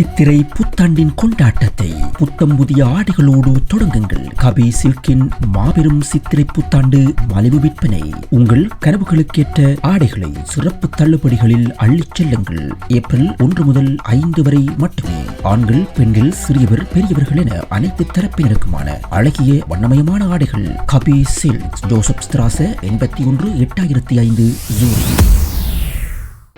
சித்திரை புத்தாண்டின் கொண்டாட்டத்தை புத்தம் புதிய ஆடைகளோடு தொடங்குங்கள். கபி சில்கின் மாபெரும் சித்திரை புத்தாண்டு மலிவு விற்பனை. உங்கள் கனவுகளுக்கேற்ற ஆடைகளை சிறப்பு தள்ளுபடிகளில் அள்ளிச் செல்லுங்கள். ஏப்ரல் ஒன்று முதல் ஐந்து வரை மட்டுமே. ஆண்கள் பெண்கள் சிறியவர் பெரியவர்கள் என அனைத்து தரப்பினருக்குமான அழகிய வண்ணமயமான ஆடைகள். கபி சில்க்ஸ் ஜோசப் ஸ்திராச எண்பத்தி ஒன்று எட்டாயிரத்தி ஐந்து ஜூரி.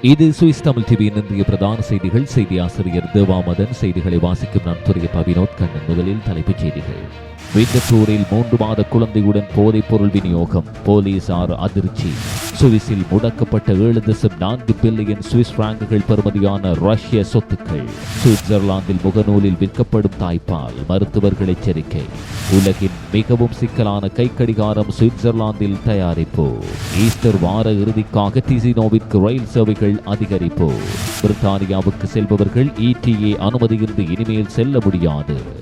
இது சுவிஸ் தமிழ் டிவியின் இந்திய பிரதான செய்திகள். செய்தி ஆசிரியர் தேவாமதன் செய்திகளை வாசிக்கும் நான் துறையப்பா பவினோத் கண்ணன். முதலில் தலைப்புச் செய்திகள். விண்டத்தூரில் மூன்று மாத குழந்தையுடன் போதைப்பொருள் விநியோகம். போலீசார் அதிர்ச்சி. சுவிஸில் முடக்கப்பட்ட ஏழு தசம் நான்கு பில்லியன் சுவிஸ் பிராங்குகள் பெறுமதியான ரஷ்ய சொத்துக்கள். சுவிட்சர்லாந்தில் முகநூலில் விற்கப்படும் தாய்ப்பால் மருத்துவர்கள் எச்சரிக்கை. உலகின் மிகவும் சிக்கலான கை கடிகாரம் சுவிட்சர்லாந்தில் தயாரிப்பு. ஈஸ்டர் வார இறுதிக்காக டிசினோவிற்கு ரயில் சேவைகள் அதிகரிப்பு. பிரித்தானியாவுக்கு செல்பவர்கள் இடிஏ அனுமதியின்றி இனிமேல் செல்ல முடியாது.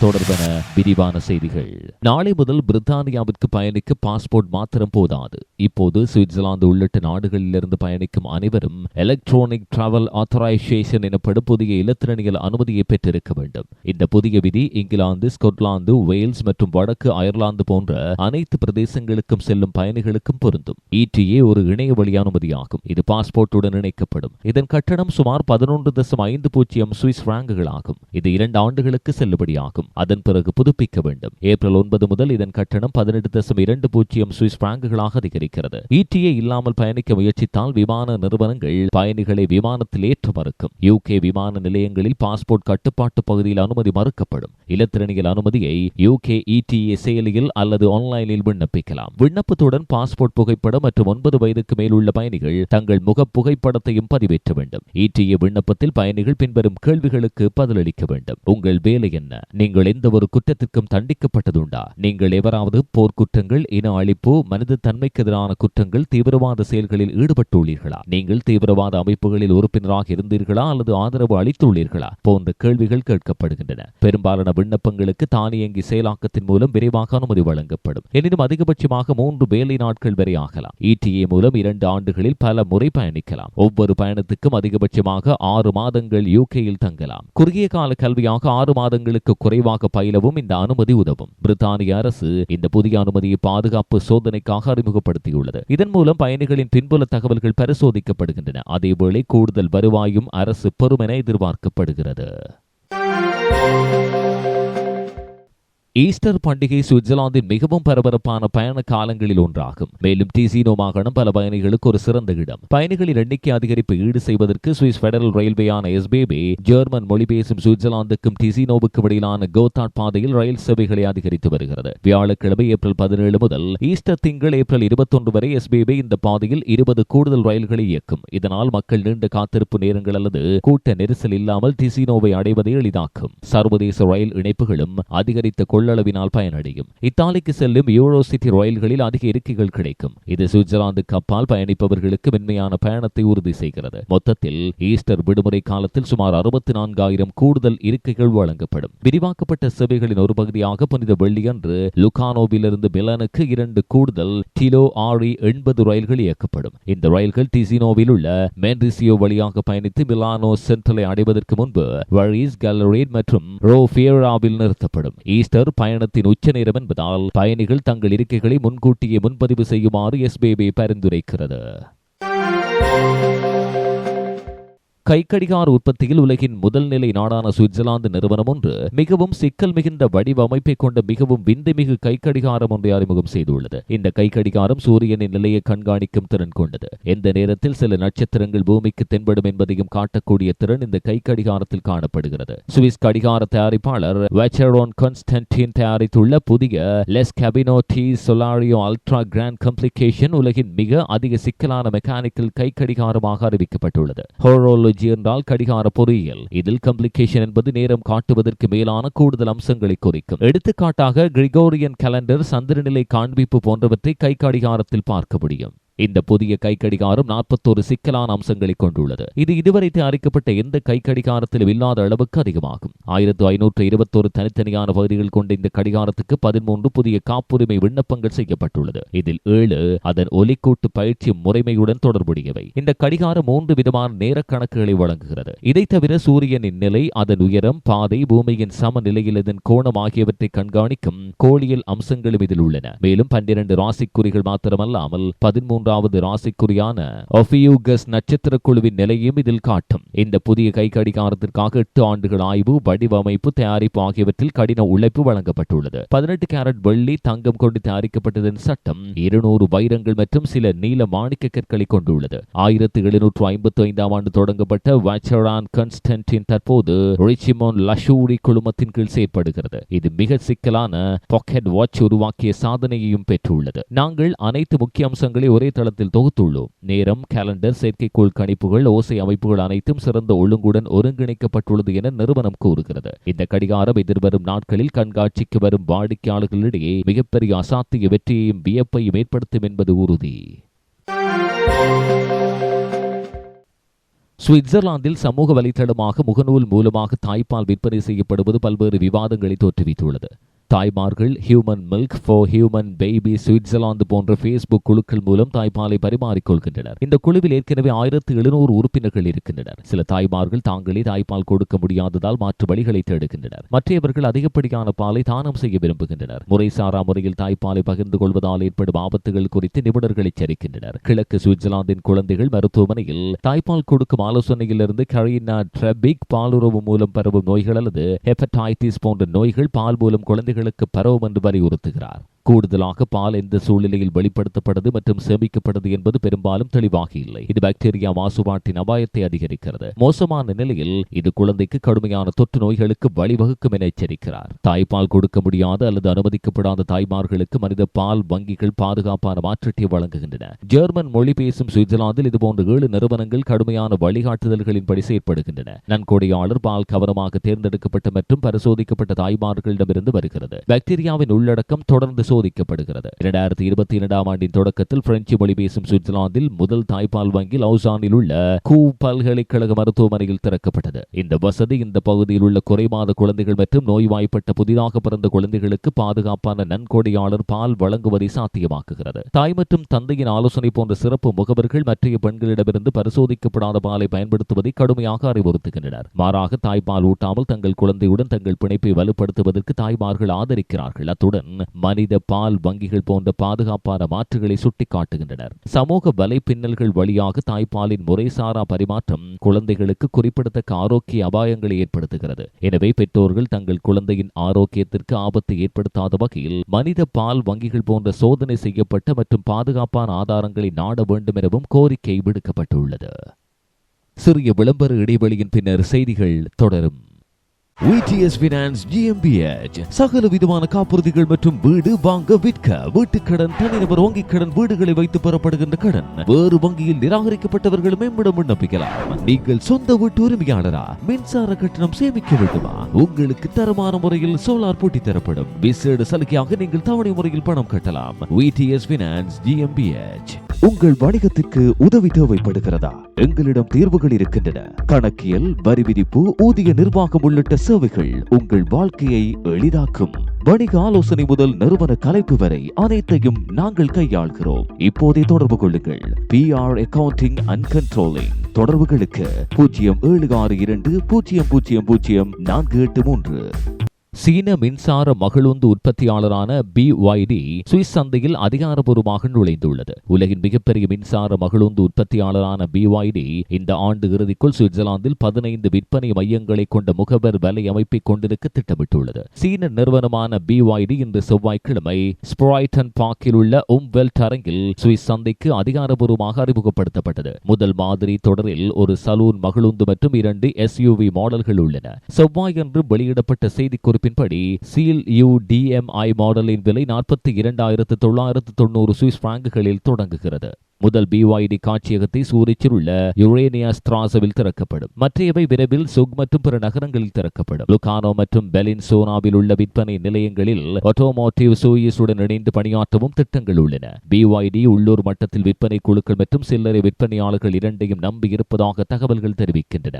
தொடர்பான விரிவான செய்திகள். நாளை முதல் பிரித்தானியாவிற்கு பயணிக்க பாஸ்போர்ட் மாத்திரம் போதாது. இப்போது சுவிட்சர்லாந்து உள்ளிட்ட நாடுகளிலிருந்து பயணிக்கும் அனைவரும் எலக்ட்ரானிக் டிராவல் ஆத்தரைசேஷன் எனப்படும் புதிய இலத்திரனியல் அனுமதியை பெற்றிருக்க வேண்டும். இந்த புதிய விதி இங்கிலாந்து ஸ்கொட்லாந்து வேல்ஸ் மற்றும் வடக்கு அயர்லாந்து போன்ற அனைத்து பிரதேசங்களுக்கும் செல்லும் பயணிகளுக்கும் பொருந்தும். இடிஏ ஒரு இணைய வழி அனுமதியாகும். இது பாஸ்போர்ட்டுடன் இணைக்கப்படும். இதன் கட்டணம் சுமார் பதினொன்று தசம் ஐந்து பூஜ்ஜியம் சுவிஸ் பிராங்குகளாகும். இது இரண்டு ஆண்டுகளுக்கு செல்லுபடியாகும். அதன் பிறகு புதுப்பிக்க வேண்டும். ஏப்ரல் ஒன்பது முதல் இதன் கட்டணம் பதினெட்டு தசம் இரண்டு பூஜ்ஜியம் சுவிஸ் பிராங்குகளாக அதிகரிக்கிறது. இடிஏ இல்லாமல் பயணிக்க முயற்சித்தால் விமான நிறுவனங்கள் பயணிகளை விமானத்தில் ஏற்ற மறுக்கும் யூகே விமான நிலையங்களில் பாஸ்போர்ட் கட்டுப்பாட்டு பகுதியில் அனுமதி மறுக்கப்படும். இலத்திரணியில் அனுமதியை யூகே இடிஏ செயலியில் அல்லது ஆன்லைனில் விண்ணப்பிக்கலாம். விண்ணப்பத்துடன் பாஸ்போர்ட் புகைப்படம் மற்றும் ஒன்பது வயதுக்கு மேல் உள்ள பயணிகள் தங்கள் முக புகைப்படத்தையும் பதிவேற்ற வேண்டும். இடிஏ விண்ணப்பத்தில் பயணிகள் பின்வரும் கேள்விகளுக்கு பதிலளிக்க வேண்டும். உங்கள் வேலை என்ன? நீங்கள் நீங்கள் எந்த ஒரு குற்றத்திற்கும் தண்டிக்கப்பட்டதுண்டா? நீங்கள் எவராவது போர்க்குற்றங்கள் இன அழிப்பு மனித தன்மைக்கு எதிரான குற்றங்கள் தீவிரவாத செயல்களில் ஈடுபட்டுள்ளீர்களா? நீங்கள் தீவிரவாத அமைப்புகளில் உறுப்பினராக இருந்தீர்களா அல்லது ஆதரவு அளித்துள்ளீர்களா? போன்ற கேள்விகள் கேட்கப்படுகின்றன. பெரும்பாலான விண்ணப்பங்களுக்கு தானியங்கி செயலாக்கத்தின் மூலம் விரைவாக அனுமதி வழங்கப்படும். எனினும் அதிகபட்சமாக மூன்று வேலை நாட்கள் வரை ஆகலாம். இடிஏ மூலம் இரண்டு ஆண்டுகளில் பல முறை பயணிக்கலாம். ஒவ்வொரு பயணத்துக்கும் அதிகபட்சமாக ஆறு மாதங்கள் யூகேயில் தங்கலாம். குறுகிய கால கல்வியாக ஆறு மாதங்களுக்கு குறைவாக விரைவாக பயிலவும் இந்த அனுமதி உதவும். பிரித்தானிய அரசு இந்த புதிய அனுமதியை பாதுகாப்பு சோதனைக்காக அறிமுகப்படுத்தியுள்ளது. இதன் மூலம் பயணிகளின் பின்புல தகவல்கள் பரிசோதிக்கப்படுகின்றன. அதேவேளை கூடுதல் வருவாயும் அரசு பெறும் என எதிர்பார்க்கப்படுகிறது. ஈஸ்டர் பண்டிகை சுவிட்சர்லாந்தின் மிகவும் பரபரப்பான பயண காலங்களில் ஒன்றாகும். மேலும் டிசினோ மாகாணம் பல பயணிகளுக்கு ஒரு சிறந்த இடம். பயணிகளின் எண்ணிக்கை அதிகரிப்பு ஈடு செய்வதற்கு சுவிஸ் பெடரல் ரயில்வேயான எஸ்பேபே ஜெர்மன் மொழி பேசும் சுவிட்சர்லாந்துக்கும் டிசினோவுக்கும் இடையிலான கோத்தாட் பாதையில் ரயில் சேவைகளை அதிகரித்து வருகிறது. வியாழக்கிழமை ஏப்ரல் பதினேழு முதல் ஈஸ்டர் திங்கள் ஏப்ரல் இருபத்தொன்று வரை எஸ்பேபே இந்த பாதையில் இருபது கூடுதல் ரயில்களை இயக்கும். இதனால் மக்கள் நீண்ட காத்திருப்பு நேரங்கள் அல்லது கூட்ட நெரிசல் இல்லாமல் டிசினோவை அடைவதை எளிதாக்கும். சர்வதேச ரயில் இணைப்புகளும் அதிகரித்த கொள்ள கொள்ளளவினால் பயனடையும். இத்தாலிக்கு செல்லும் யூரோ சிட்டி ரயில்களில் அதிக இருக்கைகள் கிடைக்கும். இது சுவிட்சர்லாந்துக்கு அப்பால் பயணிப்பவர்களுக்கு மென்மையான பயணத்தை உறுதி செய்கிறது. மொத்தத்தில் ஈஸ்டர் விடுமுறை காலத்தில் சுமார் அறுபத்தி நான்காயிரம் கூடுதல் இருக்கைகள் வழங்கப்படும். விரிவாக்கப்பட்ட சேவைகளின் ஒரு பகுதியாக புனித வெள்ளியன்று லுகானோவிலிருந்து மிலனுக்கு இரண்டு கூடுதல் டிலோ ஆரி எண்பது ரயில்கள் இயக்கப்படும். இந்த ரயில்கள் டிசினோவில் உள்ள மேன்ரிசியோ வழியாக பயணித்து மிலானோ சென்ட்ரலை அடைவதற்கு முன்பு வழிஸ் கல்லரேட் மற்றும் ரோ ஃபியராவில் நிறுத்தப்படும். ஈஸ்டர் பயணத்தின் உச்ச நேரம் என்பதால் பயணிகள் தங்கள் இருக்கைகளை முன்கூட்டியே முன்பதிவு செய்யுமாறு எஸ்பிபி பரிந்துரைக்கிறது. கைக்கடிகார உற்பத்தியில் உலகின் முதல் நிலை நாடான சுவிட்சர்லாந்து நிறுவனம் ஒன்று மிகவும் சிக்கல் மிகுந்த வடிவமைப்பை கொண்ட மிகவும் விந்தைமிகு கைக்கடிகாரம் ஒன்றை அறிமுகம் செய்துள்ளது. இந்த கைக்கடிகாரம் சூரியனின் நிலையை கண்காணிக்கும் திறன் கொண்டது. எந்த நேரத்தில் சில நட்சத்திரங்கள் பூமிக்கு தென்படும் என்பதையும் காட்டக்கூடிய திறன் இந்த கைக்கடிகாரத்தில் காணப்படுகிறது. சுவிஸ் கடிகார தயாரிப்பாளர் வெச்சரோன் கான்ஸ்டன்டின் தயாரித்துள்ள புதிய Les Cabinotiers Solaria ultra grand complication உலகின் மிக அதிக சிக்கலான மெக்கானிக்கல் கைக்கடிகாரமாக அறிவிக்கப்பட்டுள்ளது. ஹோரோலஜி மெட்ராலஜி என்றால் கடிகார பொறியியல். இதில் கம்ப்ளிகேஷன் என்பது நேரம் காட்டுவதற்கு மேலான கூடுதல் அம்சங்களை குறிக்கும். எடுத்துக்காட்டாக கிரிகோரியன் கேலண்டர் சந்திரநிலை காண்பிப்பு போன்றவற்றை கை கடிகாரத்தில் பார்க்க முடியும். இந்த புதிய கை கடிகாரம் நாற்பத்தோரு சிக்கலான அம்சங்களை கொண்டுள்ளது. இது இதுவரை தயாரிக்கப்பட்ட எந்த கை கடிகாரத்திலும் இல்லாத அளவுக்கு அதிகமாகும். ஆயிரத்து ஐநூற்று இருபத்தோரு தனித்தனியான பகுதிகள் கொண்ட இந்த கடிகாரத்துக்கு பதிமூன்று புதிய காப்புரிமை விண்ணப்பங்கள் செய்யப்பட்டுள்ளது. இதில் ஏழு அதன் ஒலிக்கூட்டு பயிற்சி முறைமையுடன் தொடர்புடையவை. இந்த கடிகாரம் மூன்று விதமான நேர கணக்குகளை வழங்குகிறது. இதை தவிர சூரியனின் நிலை அதன் உயரம் பாதை பூமியின் சமநிலையில் இதன் கோணம் ஆகியவற்றை கண்காணிக்கும் கோழியல் அம்சங்களும் இதில் உள்ளன. மேலும் பன்னிரண்டு ராசிக்குறிகள் மாத்திரமல்லாமல் மூன்றாவது ராசிக்குறியான ஒபியூகஸ் நட்சத்திர குழுவின் நிலையும் இதில் காட்டும். இந்த புதிய கை கடிகாரத்திற்காக எட்டு ஆண்டுகள் ஆய்வு வடிவமைப்பு தயாரிப்பு ஆகியவற்றில் கடின உழைப்பு வழங்கப்பட்டுள்ளது. பதினெட்டு கேரட் வெள்ளி தங்கம் கொண்டு தயாரிக்கப்பட்டதன் சட்டம் இருநூறு வைரங்கள் மற்றும் சில நீல மாணிக்க கற்களை கொண்டுள்ளது. ஆயிரத்தி எழுநூற்று ஐம்பத்தி ஐந்தாம் ஆண்டு தொடங்கப்பட்ட வாச்சரான் கன்ஸ்டன்டின் தற்போது ரிச்சிமோன் லஷூரி குழுமத்தின் கீழ் செயற்படுகிறது. இது மிக சிக்கலான பாக்கெட் வாட்ச் உருவாக்கிய சாதனையையும் பெற்றுள்ளது. நாங்கள் அனைத்து முக்கிய அம்சங்களை ஒரே இணையதளத்தில் தொகுத்துள்ளோம். நேரம் கேலண்டர் செயற்கைக்கோள் கணிப்புகள் ஓசை அமைப்புகள் அனைத்தும் சிறந்த ஒழுங்குடன் ஒருங்கிணைக்கப்பட்டுள்ளது என நிறுவனம் கூறுகிறது. இந்த கடிகாரம் எதிர்வரும் நாட்களில் கண்காட்சிக்கு வரும் வாடிக்கையாளர்களிடையே மிகப்பெரிய அசாத்திய வெற்றியையும் வியப்பையும் ஏற்படுத்தும் என்பது உறுதி. சுவிட்சர்லாந்தில் சமூக வலைத்தளமாக முகநூல் மூலமாக தாய்ப்பால் விற்பனை செய்யப்படுவது பல்வேறு விவாதங்களை தோற்றுவித்துள்ளது. தாய்மார்கள் human milk for human baby Switzerland போன்ற ஃபேஸ்புக் குழுக்கள் மூலம் தாய்ப்பாலை பரிமாறிக்கொள்கின்றனர். இந்த குழுவில் ஏற்கனவே ஆயிரத்து எழுநூறு உறுப்பினர்கள் இருக்கின்றனர். சில தாய்மார்கள் தாங்களே தாய்ப்பால் கொடுக்க முடியாததால் மாற்று வழிகளை தேடுகின்றனர். மற்றவர்கள் அதிகப்படியான பாலை தானம் செய்ய விரும்புகின்றனர். முறைசாரா முறையில் தாய்ப்பாலை பகிர்ந்து கொள்வதால் ஏற்படும் ஆபத்துகள் குறித்து நிபுணர்கள் எச்சரிக்கின்றனர். கிழக்கு சுவிட்சர்லாந்தின் குழந்தைகள் மருத்துவமனையில் தாய்ப்பால் கொடுக்கும் ஆலோசனையிலிருந்து கரீனா ட்ரெபிக் பாலுறவு மூலம் பரவும் நோய்கள் அல்லது ஹெப்படைட்டிஸ் போன்ற நோய்கள் பால் மூலம் குழந்தைகளுக்கு பரவும் என்று வலியுறுத்துகிறார் கூடுதலாக பால் எந்த சூழ்நிலையில் வெளிப்படுத்தப்பட்டது மற்றும் சேமிக்கப்பட்டது என்பது பெரும்பாலும் தெளிவாக இல்லை இது பாக்டீரியா மாசுபாட்டின் அபாயத்தை அதிகரிக்கிறது. மோசமான நிலையில் இது குழந்தைக்கு கடுமையான தொற்று நோய்களுக்கு வழிவகுக்கும் என எச்சரிக்கிறார். தாய்ப்பால் கொடுக்க முடியாத அல்லது அனுமதிக்கப்படாத தாய்மார்களுக்கு மனித பால் வங்கிகள் பாதுகாப்பான மாற்றத்தை வழங்குகின்றன. ஜெர்மன் மொழி பேசும் சுவிட்சர்லாந்தில் இதுபோன்ற ஏழு நிறுவனங்கள் கடுமையான வழிகாட்டுதல்களின்படி செயற்படுகின்றன. நன்கொடையாளர் பால் கவனமாக தேர்ந்தெடுக்கப்பட்ட மற்றும் பரிசோதிக்கப்பட்ட தாய்மார்களிடமிருந்து வருகிறது. பாக்டீரியாவின் உள்ளடக்கம் தொடர்ந்து சோதிக்கப்படுகிறது. இரண்டாயிரத்தி இருபத்தி இரண்டாம் ஆண்டின் தொடக்கத்தில் பிரெஞ்சு மொழி பேசும் சுவிட்சர்லாந்தில் முதல் தாய்ப்பால் வங்கி லவுசானில் உள்ள கூ பல்கலைக்கழக மருத்துவமனையில் திறக்கப்பட்டது. இந்த வசதி இந்த பகுதியில் உள்ள குறைமாத குழந்தைகள் மற்றும் நோய்வாய்ப்பட்ட புதிதாக பிறந்த குழந்தைகளுக்கு பாதுகாப்பான நன்கொடையாளர் பால் வழங்குவதை சாத்தியமாக்குகிறது. தாய் மற்றும் தந்தையின் ஆலோசனை போன்ற சிறப்பு முகவர்கள் மற்றைய பெண்களிடமிருந்து பரிசோதிக்கப்படாத பாலை பயன்படுத்துவதை கடுமையாக அறிவுறுத்துகின்றனர். மாறாக தாய்ப்பால் ஊட்டாமல் தங்கள் குழந்தையுடன் தங்கள் பிணைப்பை வலுப்படுத்துவதற்கு தாய்மார்கள் ஆதரிக்கிறார்கள். அத்துடன் மனித பால் வங்கிகள் போன்ற பாதுகாப்பான மாற்றுகளை சுட்டிக்காட்டுகின்றனர். சமூக வலைப்பின்னல்கள் வழியாக தாய்ப்பாலின் முறைசாரா பரிமாற்றம் குழந்தைகளுக்கு குறிப்பிடத்தக்க ஆரோக்கிய அபாயங்களை ஏற்படுத்துகிறது. எனவே பெற்றோர்கள் தங்கள் குழந்தையின் ஆரோக்கியத்திற்கு ஆபத்தை ஏற்படுத்தாத வகையில் மனித பால் வங்கிகள் போன்ற சோதனை செய்யப்பட்ட மற்றும் பாதுகாப்பான ஆதாரங்களை நாட வேண்டும் எனவும் கோரிக்கை விடுக்கப்பட்டுள்ளது. சிறிய விளம்பர இடைவெளியின் பின்னர் செய்திகள் தொடரும். விடிஎஸ் பினான்ஸ் ஜிஎம்பிஎச் சகல விதமான காப்புறுதிகள் மற்றும் வீடு வாங்க விற்க வீட்டுக்கடன் தனிநபர் வங்கிக் கடன் வீடுகளை வைத்து பெறப்படுகின்ற கடன் வேறு வங்கியில் நிராகரிக்கப்பட்டவர்கள் மேம்பட விண்ணப்பிக்கலாம். நீங்கள் சொந்த வீட்டு உரிமையாளரா? மின்சார கட்டணம் சேமிக்க வேண்டுமா? உங்களுக்கு தரமான முறையில் சோலார் போட்டி தரப்படும். விசேட சலுகையாக நீங்கள் தவணை முறையில் பணம் கட்டலாம். விடிஎஸ் பினான்ஸ் ஜிஎம்பிஎச் உங்கள் வணிகத்திற்கு உதவி தேவைப்படுகிறதா? எங்களிடம் தீர்வுகள் இருக்கின்றன. கணக்கியல் வரி விதிப்பு ஊதிய நிர்வாகம் உள்ளிட்ட சேவைகள் உங்கள் வாழ்க்கையை எளிதாக்கும். வணிக ஆலோசனை முதல் நிறுவன கலைப்பு வரை அனைத்தையும் நாங்கள் கையாள்கிறோம். இப்போதே தொடர்பு கொள்ளுங்கள். P R accounting and controlling தொடர்புகளுக்கு பூஜ்ஜியம் ஏழு ஆறு இரண்டு பூஜ்ஜியம் பூஜ்ஜியம் பூஜ்ஜியம் நான்கு எட்டு மூன்று. சீன மின்சார மகளுந்து உற்பத்தியாளரான BYD சுவிஸ் சந்தையில் அதிகாரப்பூர்வமாக நுழைந்துள்ளது. உலகின் மிகப்பெரிய மின்சார மகளுந்து உற்பத்தியாளரான BYD இந்த ஆண்டு இறுதிக்குள் சுவிட்சர்லாந்தில் பதினைந்து விற்பனை மையங்களை கொண்ட முகவர் வலை அமைப்பை கொண்டிருக்க திட்டமிட்டுள்ளது. சீன நிறுவனமான BYD இன்று செவ்வாய்க்கிழமை ஸ்ப்ராய்டன் பார்க்கில் உள்ள உம்வெல்ட் அரங்கில் சுவிஸ் சந்தைக்கு அதிகாரப்பூர்வமாக அறிமுகப்படுத்தப்பட்டது. முதல் மாதிரி தொடரில் ஒரு சலூன் மகளுந்து மற்றும் இரண்டு எஸ்யூவி மாடல்கள் உள்ளன. செவ்வாயன்று வெளியிடப்பட்ட செய்திக்குறிப்பில் அறிவிப்பின்படி சீல் யூ டிஎம்ஐ மாடலின் விலை நாற்பத்தி இரண்டாயிரத்து தொள்ளாயிரத்து தொண்ணூறு சுவிஸ் பிராங்குகளில் தொடங்குகிறது. முதல் பிஒய்டி காட்சியகத்தை சூரிச்சில் உள்ள யுரேனியா ஸ்திராசவில் திறக்கப்படும். மற்றையவை விரைவில் சுக் மற்றும் பிற நகரங்களில் திறக்கப்படும். லுகானோ மற்றும் பெலின் சோனாவில் உள்ள விற்பனை நிலையங்களில் ஆட்டோமோட்டிவ் சூயிஸுடன் இணைந்து பணியாற்றவும் திட்டங்கள் உள்ளன. பிஒய்டி உள்ளூர் மட்டத்தில் விற்பனை குழுக்கள் மற்றும் சில்லறை விற்பனையாளர்கள் இரண்டையும் நம்பியிருப்பதாக தகவல்கள் தெரிவிக்கின்றன.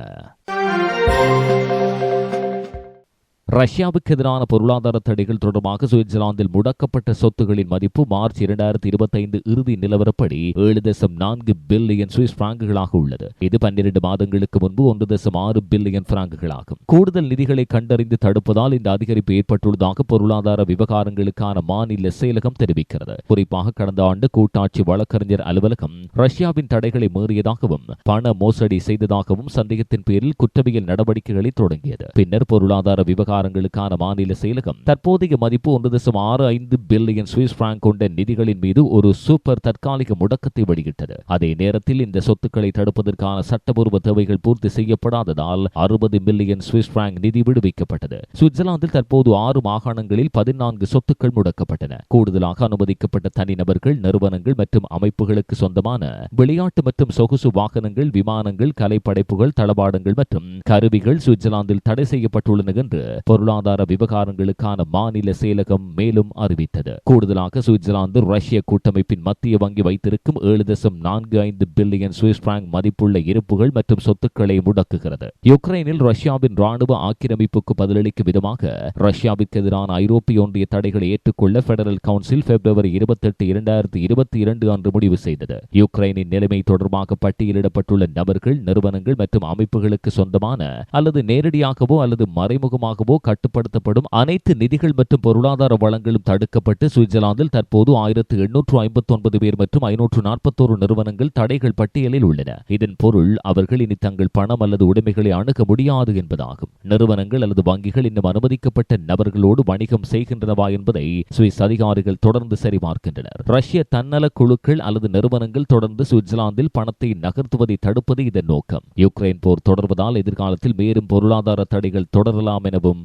ரஷ்யாவுக்கு எதிரான பொருளாதார தடைகள் தொடர்பாக சுவிட்சர்லாந்தில் முடக்கப்பட்ட சொத்துகளின் மதிப்பு மார்ச் இரண்டாயிரத்தி இருபத்தைந்து இறுதி நிலவரப்படி ஏழு தசம் நான்கு பில்லியன் சுவிஸ் பிராங்குகளாக உள்ளது. இது பன்னிரண்டு மாதங்களுக்கு முன்பு ஒன்று தசம் ஆறு பில்லியன் பிராங்குகளாகும். கூடுதல் நிதிகளை கண்டறிந்து தடுப்பதால் இந்த அதிகரிப்பு ஏற்பட்டுள்ளதாக பொருளாதார விவகாரங்களுக்கான மாநில செயலகம் தெரிவிக்கிறது. குறிப்பாக கடந்த ஆண்டு கூட்டாட்சி வழக்கறிஞர் அலுவலகம் ரஷ்யாவின் தடைகளை மீறியதாகவும் பண மோசடி செய்ததாகவும் சந்தேகத்தின் பேரில் குற்றவியல் நடவடிக்கைகளை தொடங்கியது. பின்னர் பொருளாதார விவகார விவகாரங்களுக்கான மாநில செயலகம் தற்போதைய மதிப்பு ஒன்று தசம் ஆறு ஐந்து பில்லியன் சுவிஸ் பிராங்க் கொண்ட நிதிகளின் மீது ஒரு சூப்பர் தற்காலிக முடக்கத்தை வெளியிட்டது. அதே நேரத்தில் இந்த சொத்துக்களை தடுப்பதற்கான சட்டபூர்வ தேவைகள் பூர்த்தி செய்யப்படாததால் அறுபது மில்லியன் சுவிஸ் பிராங்க் நிதி விடுவிக்கப்பட்டது. சுவிட்சர்லாந்தில் தற்போது ஆறு மாகாணங்களில் பதினான்கு சொத்துக்கள் முடக்கப்பட்டன. கூடுதலாக அனுமதிக்கப்பட்ட தனிநபர்கள் நிறுவனங்கள் மற்றும் அமைப்புகளுக்கு சொந்தமான விளையாட்டு மற்றும் சொகுசு வாகனங்கள் விமானங்கள் கலைப்படைப்புகள் தளபாடங்கள் மற்றும் கருவிகள் சுவிட்சர்லாந்தில் தடை செய்யப்பட்டுள்ளன என்று பொருளாதார விவகாரங்களுக்கான மாநில செயலகம் மேலும் அறிவித்தது. கூடுதலாக சுவிட்சர்லாந்து ரஷ்ய கூட்டமைப்பின் மத்திய வங்கி வைத்திருக்கும் ஏழு தசம் நான்கு ஐந்து பில்லியன் சுவிஸ் பிராங்க் மதிப்புள்ள இருப்புகள் மற்றும் சொத்துக்களை முடக்குகிறது. யுக்ரைனில் ரஷ்யாவின் ராணுவ ஆக்கிரமிப்புக்கு பதிலளிக்கும் விதமாக ரஷ்யாவிற்கு எதிரான ஐரோப்பிய ஒன்றிய தடைகளை ஏற்றுக்கொள்ள பெடரல் கவுன்சில் பிப்ரவரி இருபத்தெட்டு இரண்டாயிரத்தி இருபத்தி இரண்டு அன்று முடிவு செய்தது. யுக்ரைனின் நிலைமை தொடர்பாக பட்டியலிடப்பட்டுள்ள நபர்கள் நிறுவனங்கள் மற்றும் அமைப்புகளுக்கு சொந்தமான அல்லது நேரடியாகவோ அல்லது மறைமுகமாகவோ கட்டுப்படுத்தப்படும். அனைத்து நிதிகள் மற்றும் பொருளாதார வளங்களும் தடுக்கப்பட்டு சுவிட்சர்லாந்தில் தற்போது ஆயிரத்து எண்ணூற்று ஐம்பத்தி ஒன்பது பேர் மற்றும் ஐநூற்று நாற்பத்தோரு நிறுவனங்கள் தடைகள் பட்டியலில் உள்ளன. இதன் பொருள் அவர்கள் இனி தங்கள் பணம் அல்லது உடைமைகளை அணுக முடியாது என்பதாகும். நிறுவனங்கள் அல்லது வங்கிகள் இன்னும் அனுமதிக்கப்பட்ட நபர்களோடு வணிகம் செய்கின்றனவா என்பதை சுவிஸ் அதிகாரிகள் தொடர்ந்து சரிபார்க்கின்றனர். ரஷ்ய தன்னல குழுக்கள் அல்லது நிறுவனங்கள் தொடர்ந்து சுவிட்சர்லாந்தில் பணத்தை நகர்த்துவதை தடுப்பது இதன் நோக்கம். யுக்ரைன் போர் தொடர்வதால் எதிர்காலத்தில் மேலும் பொருளாதார தடைகள் தொடரலாம் எனவும்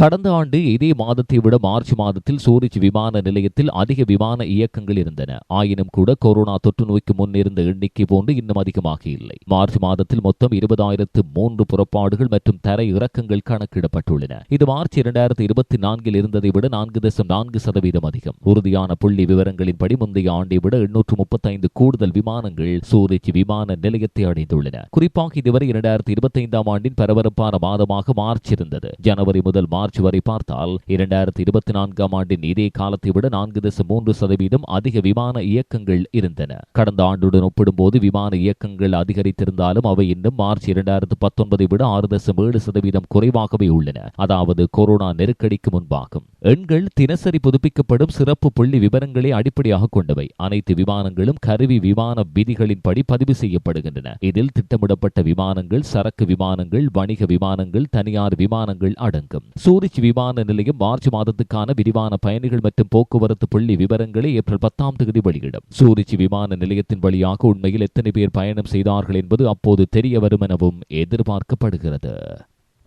கடந்த ஆண்டு இதே மாதத்தை விட மார்ச் மாதத்தில் சூரிச் விமான நிலையத்தில் அதிக விமான இயக்கங்கள் இருந்தன. ஆயினும் கூட கொரோனா தொற்று நோய்க்கு முன் இருந்த எண்ணிக்கை போன்று இன்னும் அதிகமாக இல்லை. மார்ச் மாதத்தில் மொத்தம் இருபதாயிரத்து மூன்று புறப்பாடுகள் மற்றும் தரை இறக்கங்கள் கணக்கிடப்பட்டுள்ளன. இது மார்ச் இரண்டாயிரத்து இருபத்தி நான்கில் இருந்ததை விட நான்கு தசம் நான்கு சதவீதம் அதிகம். உறுதியான புள்ளி விவரங்களின்படி முந்தைய ஆண்டை விட எண்ணூற்று முப்பத்தைந்து கூடுதல் விமானங்கள் சூரிச் விமான நிலையத்தை அடைந்துள்ளன. குறிப்பாக இதுவரை இரண்டாயிரத்து இருபத்தி ஐந்தாம் ஆண்டின் பரபரப்பான மாதமாக மார்ச் இருந்தது. ஜனவரி முதல் மார்ச் மார்ச் வரை பார்த்தால் இரண்டாயிரத்தி இருபத்தி நான்காம் ஆண்டின் இதே காலத்தை விட நான்கு தசம் மூன்று சதவீதம் அதிக விமான இயக்கங்கள் இருந்தன. கடந்த ஆண்டுடன் ஒப்பிடும்போது விமான இயக்கங்கள் அதிகரித்திருந்தாலும் அவை இன்னும் மார்ச் இரண்டாயிரத்து பத்தொன்பதை விட ஆறு தசம் ஏழு சதவீதம் குறைவாகவே உள்ளன. அதாவது கொரோனா நெருக்கடிக்கு முன்பாகும். எண்கள் தினசரி புதுப்பிக்கப்படும் சிறப்பு புள்ளி விவரங்களை அடிப்படையாக கொண்டவை. அனைத்து விமானங்களும் கருவி விமான விதிகளின்படி பதிவு செய்யப்படுகின்றன. இதில் திட்டமிடப்பட்ட விமானங்கள் சரக்கு விமானங்கள் வணிக விமானங்கள் தனியார் விமானங்கள் அடங்கும். சூரிச் விமான நிலையம் மார்ச் மாதத்துக்கான விரிவான பயணிகள் மற்றும் போக்குவரத்து புள்ளி விவரங்களை ஏப்ரல் பத்தாம் தேதி வெளியிடும். சூரிச் விமான நிலையத்தின் வழியாக உண்மையில் எத்தனை பேர் பயணம் செய்தார்கள் என்பது அப்போது தெரிய வரும் எனவும் எதிர்பார்க்கப்படுகிறது.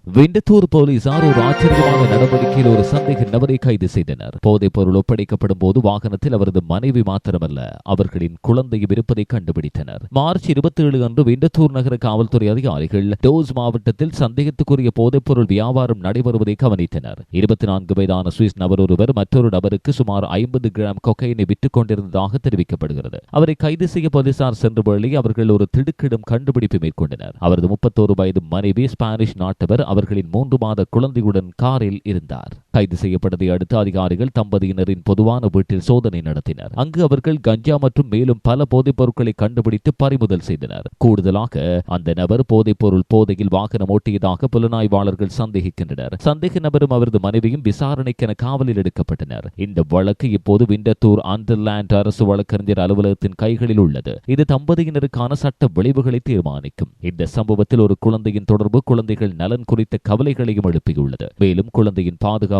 விண்டத்தூர் போலீசார் ஒரு ஆச்சரியமான நடவடிக்கையில் ஒரு சந்தேக நபரை கைது செய்தனர். போதைப் பொருள் ஒப்படைக்கப்படும் போது வாகனத்தில் அவரது மனைவி மாத்திரமல்ல அவர்களின் குழந்தையும் இருப்பதை கண்டுபிடித்தனர். மார்ச் இருபத்தி ஏழு அன்று விண்டத்தூர் நகர காவல்துறை அதிகாரிகள் டோஸ் மாவட்டத்தில் சந்தேகத்துக்குரிய போதைப் பொருள் வியாபாரம் நடைபெறுவதை கவனித்தனர். இருபத்தி நான்கு வயதான சுவிஸ் நபர் ஒருவர் மற்றொரு நபருக்கு சுமார் ஐம்பது கிராம் கொக்கையினை விற்றுக் கொண்டிருந்ததாக தெரிவிக்கப்படுகிறது. அவரை கைது செய்ய போலீசார் சென்ற வழி அவர்கள் ஒரு திடுக்கிடும் கண்டுபிடிப்பு மேற்கொண்டனர். அவரது முப்பத்தோரு வயது மனைவி ஸ்பானிஷ் நாட்டவர் அவர்களின் மூன்று மாத குழந்தையுடன் காரில் இருந்தார். கைது செய்யப்பட்டதை அடுத்து அதிகாரிகள் தம்பதியினரின் பொதுவான வீட்டில் சோதனை நடத்தினர். அங்கு அவர்கள் கஞ்சா மற்றும் மேலும் பல போதைப் பொருட்களை கண்டுபிடித்து பறிமுதல் செய்தனர். கூடுதலாக அந்த நபர் போதைப் பொருள் போதையில் வாகனம் ஓட்டியதாக புலனாய்வாளர்கள் சந்தேகிக்கின்றனர். சந்தேக நபரும் அவரது மனைவியும் விசாரணைக்கென காவலில் எடுக்கப்பட்டனர். இந்த வழக்கு இப்போது விண்டத்தூர் அண்டர்லேண்ட் அரசு வழக்கறிஞர் அலுவலகத்தின் கைகளில் உள்ளது. இது தம்பதியினருக்கான சட்ட விளைவுகளை தீர்மானிக்கும். இந்த சம்பவத்தில் ஒரு குழந்தையின் தொடர்பு குழந்தைகள் நலன் குறித்த கவலைகளையும் எழுப்பியுள்ளது. மேலும் குழந்தையின் பாதுகாப்பு